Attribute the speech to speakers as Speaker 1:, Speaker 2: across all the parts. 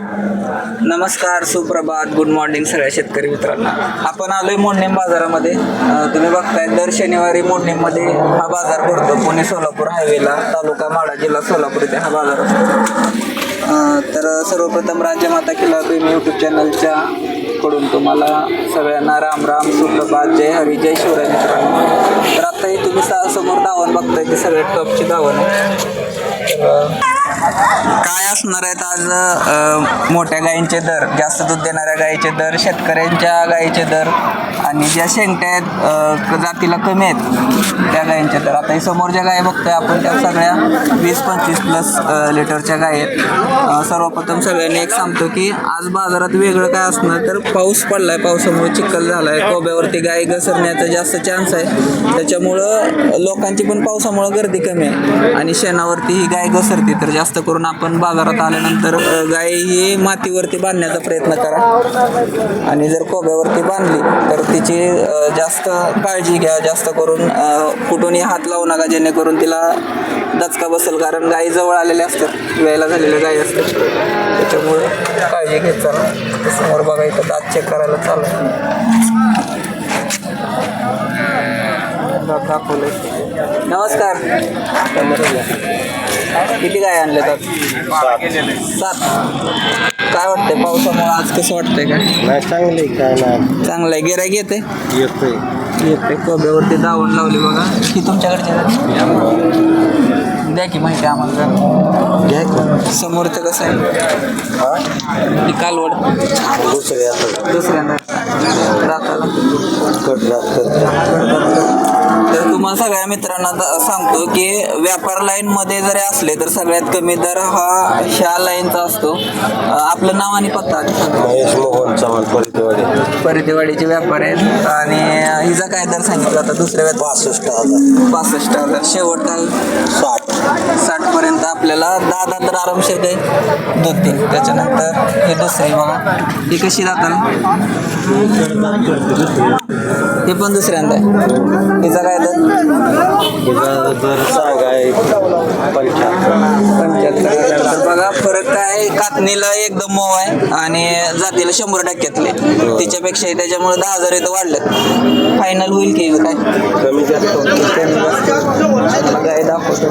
Speaker 1: नमस्कार सुप्रभात. Good morning सगळ्या शेतकरी मित्रांना. आपण आलोय मोडणीम बाजारामध्ये. तुम्ही बघताय दर शनिवारी मोडणीमध्ये हा बाजार भरतो. पुणे सोलापूर हायवेला तालुका माडा जिल्हा सोलापूर इथे हा बाजार असतो. तर सर्वप्रथम राजमाता किल्ला प्रेमी यूट्यूब चॅनलच्या कडून तुम्हाला सगळ्यांना राम राम सुप्रभात जय हरी जय शिवराय मित्रांनो. तर आत्ताही तुम्ही समोर धावण बघताय ते सगळे टॉपची धावण आहे काय असणार आहेत आज मोठ्या गायींचे दर जास्त दूध देणाऱ्या गायीचे दर शेतकऱ्यांच्या गायीचे दर आणि ज्या शेंगट्या आहेत जातीला कमी आहेत त्या गायींचे दर. आता ही समोर ज्या गाय बघतोय आपण त्या सगळ्या वीस पंचवीस प्लस लिटरच्या गाय आहेत. सर्वप्रथम सगळ्यांनी एक सांगतो की आज बाजारात वेगळं काय असणार तर पाऊस पडलाय. पावसामुळे चिखल झालाय कोब्यावरती गाय घसरण्याचा जास्त चान्स आहे. त्याच्यामुळं लोकांची पण पावसामुळं गर्दी कमी आहे आणि शेणावरती ही गाय घसरते तर जास्त जास्त करून आपण बाजारात आल्यानंतर गाय ही मातीवरती बांधण्याचा प्रयत्न करा. आणि जर कोब्यावरती बांधली तर तिची जास्त काळजी घ्या. जास्त करून कुठूनही हात लावू नका जेणेकरून तिला दचका बसेल. कारण गायी जवळ आलेल्या असतात. वेळेला झालेल्या गायी असतात त्याच्यामुळे काळजी घेत चला. समोर बघा इथं दात चेक करायला चालू आहे. दाखवलंय. नमस्कार. किती गाय आणले तर? सात. काय वाटतंय पावसामुळे आज कसं वाटतंय काय?
Speaker 2: नाही चांगले काय नाही.
Speaker 1: चांगलं आहे. गिरायक येते?
Speaker 2: येतोय.
Speaker 1: येते कोब्यावरती दावण लावली बघा. ही तुमच्याकडचे द्या की माहिती आम्हाला जरा.
Speaker 2: घ्या का.
Speaker 1: समोरचं कसं आहे?
Speaker 2: हा?
Speaker 1: ती कालवड.
Speaker 2: दुसरे आता.
Speaker 1: दुसऱ्यांदा राताला.
Speaker 2: कट रात करतो
Speaker 1: तुम्हाला सगळ्या मित्रांना सांगतो की व्यापार लाईन मध्ये जरी असले तर सगळ्यात कमी दर हा ह्या लाईनचा असतो. आपलं नाव आणि पत्ता.
Speaker 2: महेश मोहन चव्हाण परितेवाडी
Speaker 1: परितेवाडीचे व्यापार आहेत आणि हिचा काय दर सांगितला आता दुसऱ्या व्यापार
Speaker 2: पासष्ट हजार.
Speaker 1: पासष्ट हजार. शेवट काय
Speaker 2: साठ.
Speaker 1: साठ पर्यंत आपल्याला दहा दहा तर आरामशीर काही दूध देईल त्याच्यानंतर हे दुसरी बघा. ही कशी जाताना हे पण दुसऱ्यांदा आहे. हिचा काय दर?
Speaker 2: तिचा दर पंच्याहत्तर
Speaker 1: बघा फरक काय कातणीला एकदम मऊ आहे आणि जातीला शंभर टक्क्यातले. तिच्यापेक्षा त्याच्यामुळे दहा हजार इथं वाढलेत. फायनल होईल की काय?
Speaker 2: कमी जास्त
Speaker 1: दाखवतो.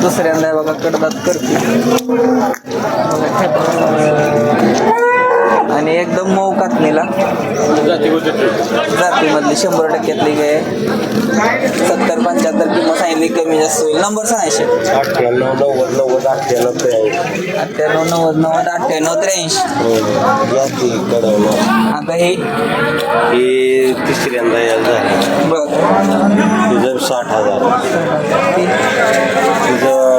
Speaker 1: दुसऱ्यांदा बघा कडदात करते आणि एकदम मऊ कातणीला जातीमधली शंभर टक्क्यातली गाय सत्तर पंच्याहत्तर किंमत सांगितली कमी जास्त होईल. नंबर सांगायचे
Speaker 2: अठ्ठ्याण्णव नव्वद नव्वद अठ्ठ्याण्णव त्र्याऐंशी.
Speaker 1: अठ्ठ्याण्णव नव्वद नव्वद अठ्ठ्याण्णव त्र्याऐंशी.
Speaker 2: कडवलं.
Speaker 1: आता हे?
Speaker 2: ही तिसऱ्यांदा यायला झाली.
Speaker 1: बघ
Speaker 2: तिचं साठ हजार. तिचं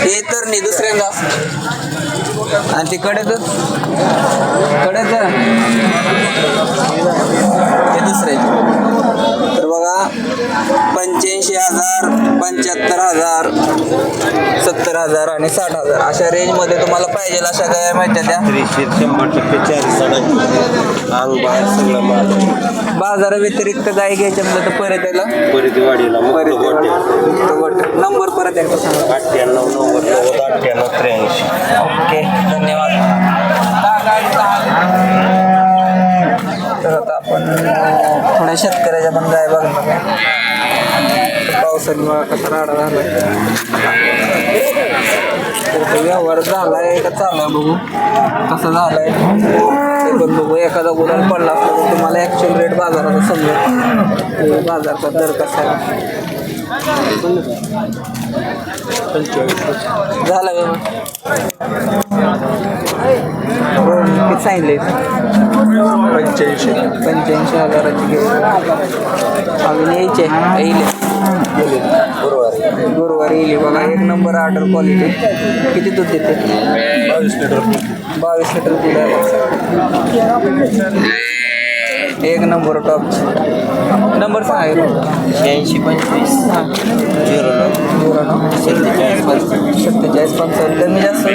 Speaker 1: हे तर नाही दुसऱ्यांदा. आणि ते कडेच? कडेच? हे दुसरे तर बघा पंच्याऐंशी हजार पंच्याहत्तर हजार सत्तर हजार आणि साठ हजार. अशा रेंजमध्ये तुम्हाला पाहिजे अशा गाया माहिती त्या.
Speaker 2: शंभर टक्के चार साडा अंग बाहेर सगळं माल
Speaker 1: बाजाराव्यतिरिक्त गाय घ्यायच्या म्हणलं तर परत यायला?
Speaker 2: परितेवाडीला मुक्त गोटे
Speaker 1: नंबर परत एकदा सांगा.
Speaker 2: अठ्ठ्याण्णव नव्वद
Speaker 1: शेतकऱ्याच्या पण काय बघणार पावसामुळे कसा राडा झाला व्यवहार झालाय का चालू आहे बघू. कसा झालाय. ते पण बघू. एखादा गुलाल पडला असता तर तुम्हाला ॲक्च्युअल रेट बाजाराचा समजेल. बाजारचा दर कसा आहे. झाला किती सांगितले.
Speaker 2: पंच्याऐंशी.
Speaker 1: पंच्याऐंशी हजाराची घ्यायची अजून यायचे. येईल.
Speaker 2: गुरुवारी.
Speaker 1: गुरुवारी येईल. बघा एक नंबर ऑर्डर क्वालिटी किती दूध देते?
Speaker 2: बावीस लिटर
Speaker 1: बावीस लिटर दूध आहे एक नंबर टॉप नंबर सांगा
Speaker 2: शहाऐंशी पंचवीस. झिरो नऊ.
Speaker 1: झिरो नऊ.
Speaker 2: सत्तेचाळीस पंचवीस
Speaker 1: सत्तेचाळीस पंचावन्न. कमी जास्त?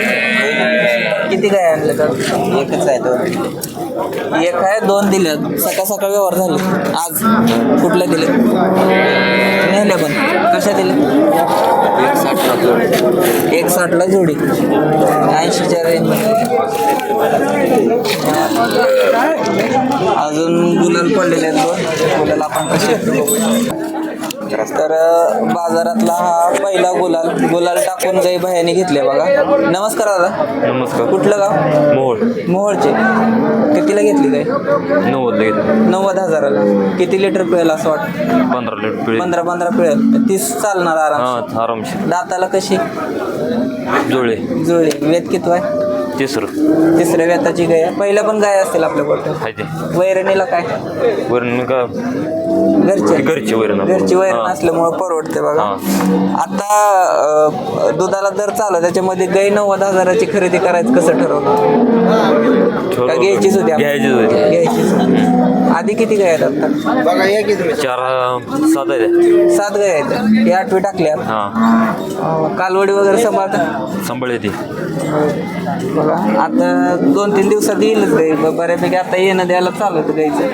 Speaker 1: किती काय आणले तर?
Speaker 2: एकच आहे दोन.
Speaker 1: एक आहे दोन दिल्यात सकाळ सकाळ व्यवहार झाले. आज कुठल्या दिले? नेले पण. कशा दिले? एक साठला एक साठला जोडी. ऐंशीच्या रेंज अजून गुलाल पडलेले आहेत दोन. गुलाल आपण कसे. तर बाजारातला हा पहिला गुलाल गुलाल टाकून गाई बायाने घेतले बघा. नमस्कार दादा.
Speaker 3: नमस्कार.
Speaker 1: कुठलं गाव?
Speaker 3: मोहोळ.
Speaker 1: मोहोळचे. कितीला घेतली गाय
Speaker 3: नव्वद घेत
Speaker 1: नव्वद हजाराला. किती लिटर पिळेल असं वाटतं?
Speaker 3: पंधरा लिटर पिळे
Speaker 1: पंधरा पंधरा पिळेल. तीस चालणार आराम
Speaker 3: हा आरामशीर.
Speaker 1: दाताला कशी?
Speaker 3: जुळे.
Speaker 1: जुळली वेद किती आहे
Speaker 3: तिसरं.
Speaker 1: तिसऱ्या वेताची गाय आहे. पहिल्या पण गाय असतील आपल्या वैरणीला काय?
Speaker 3: वरण का
Speaker 1: घरचे.
Speaker 3: घरची वैरण.
Speaker 1: घरची वैरण. असल्यामुळे परवडते बघा. आता दुधाला दर चालू आहे, त्याच्यामध्ये गाय नव्वद हजाराची खरेदी करायचं कसं ठरवलं? का घ्यायचीच होती?
Speaker 3: घ्यायचीच होती.
Speaker 1: घ्यायचीच होती. आधी किती गाय आहेत आता?
Speaker 3: चार सात आहे
Speaker 1: सात गाय आहेत. ही आठवी टाकली आता.
Speaker 3: हा.
Speaker 1: अ, कालवडी वगैरे सांभाळता?
Speaker 3: संभाळ ती.
Speaker 1: बघा आता दोन तीन दिवसात येईलच गाई. ब- बऱ्यापैकी आता येणं द्यायला चालू होतं गाईचं.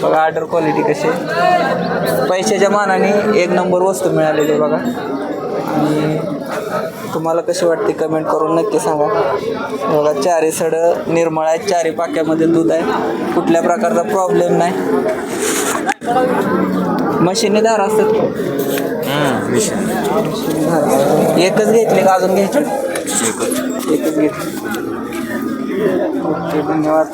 Speaker 1: बघा ऑर्डर क्वालिटी कशी आहे. पैशाच्या मानाने एक नंबर वस्तू मिळालेली आहे बघा. आणि तुम्हाला कशी वाटते कमेंट करून नक्की सांगा. बघा चारी सड निर्मळ आहे चारी पाक्यामध्ये दूध आहे. कुठल्या प्रकारचा प्रॉब्लेम नाही. मशीनी धार असतात. एकच घेतली का अजून घ्यायची? एकच घेतली. ओके धन्यवाद.